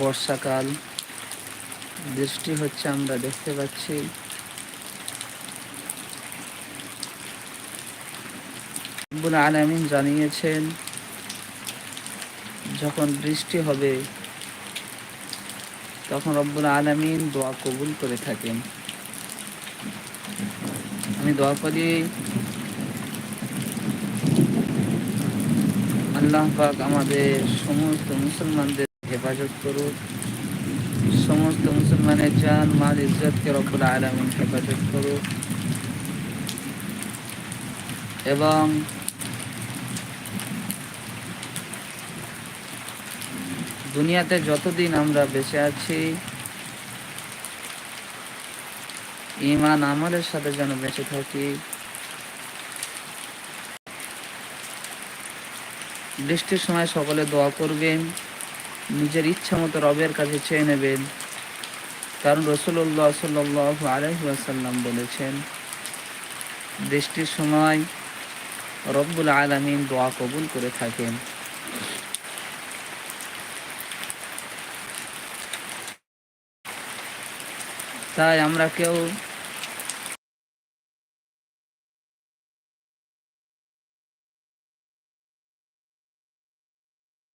বর্ষাকাল। বৃষ্টি হচ্ছে আমরা দেখতে পাচ্ছি। আলামিন জানিয়েছেন, যখন বৃষ্টি হবে, তখন রব্বুল আলামিন দোয়া কবুল করে থাকেন। আমি দোয়া করি, আল্লাহ পাক আমাদের সমস্ত মুসলমানদের হেফাজত করুক। সমস্ত মুসলমানের জান, মাল ইজ্জতকে রব্বুল আলামিন হেফাজত করুক। এবং দুনিয়াতে যতদিন আমরা বেঁচে আছি ইমান আমলের সাথে যেন বেঁচে থাকি। বৃষ্টির সময় সকলে দোয়া করবেন। নিজের ইচ্ছা মতো রবের কাছে চেয়ে নেবেন। কারণ রসুল্লাহ সাল্লাহ আলহাসাল্লাম বলেছেন বৃষ্টির সময় রব্বুল আলমিন দোয়া কবুল করে থাকেন। তাই আমরা কেউ